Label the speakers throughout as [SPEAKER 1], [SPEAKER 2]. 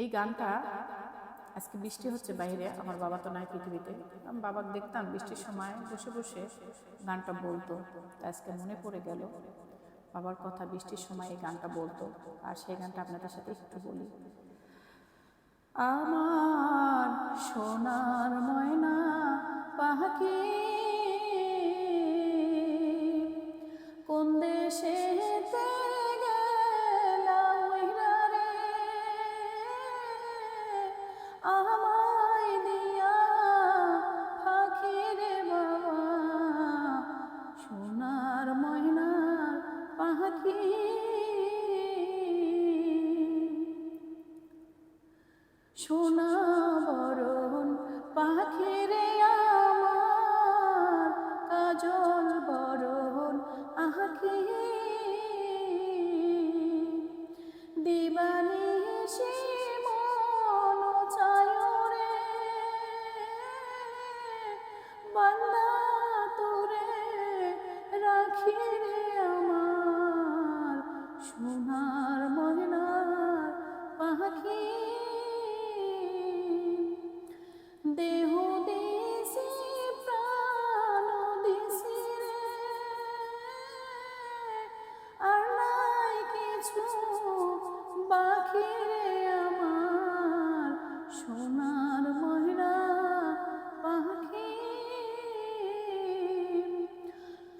[SPEAKER 1] এই গানটা আজকে বৃষ্টি হচ্ছে বাইরে, আমার বাবা তো নাই পৃথিবীতে। আমি বাবাকে দেখতাম বৃষ্টির সময় বসে বসে গানটা বলতো আজকে মনে পড়ে গেল বাবার কথা বৃষ্টির সময় এই গানটা বলতো। আর সেই গানটা আপনাদের সাথে একটু বলি। আমার সোনার ময়না পাখি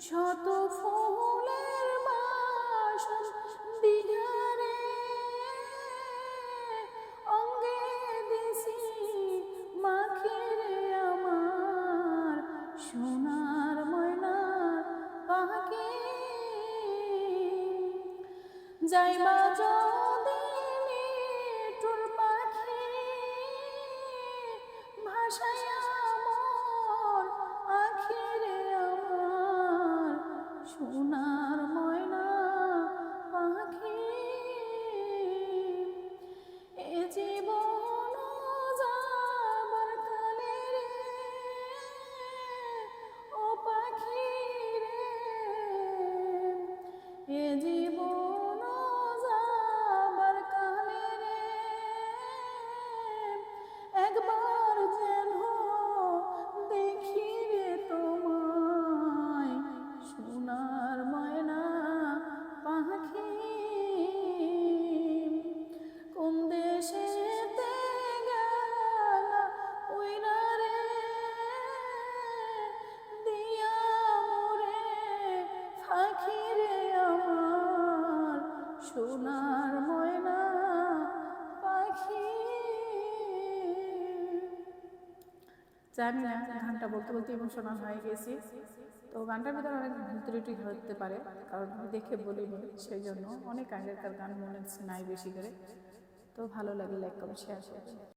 [SPEAKER 1] শত ফুলের বাসন দিঘারে অঙ্গে দিছি মাখিরে আমার সোনার ময়নার পাখি। যাইবা যদি নিঠুর পাখি, ভাসাইয়া সোনার ফাঁকি রে আমার, সোনার ময়না পাখি জানি না, গানটা বলতে বলতে ইমোশনাল হয়ে গেছি। তো গানটার ভিতরে অনেক ত্রুটি হতে পারে, কারণ আমি দেখে বলিনি সেই জন্য অনেক আগেকার গান মনে নাই বেশি করে। তো ভালো লাগে লাইক কমেন্ট শেয়ার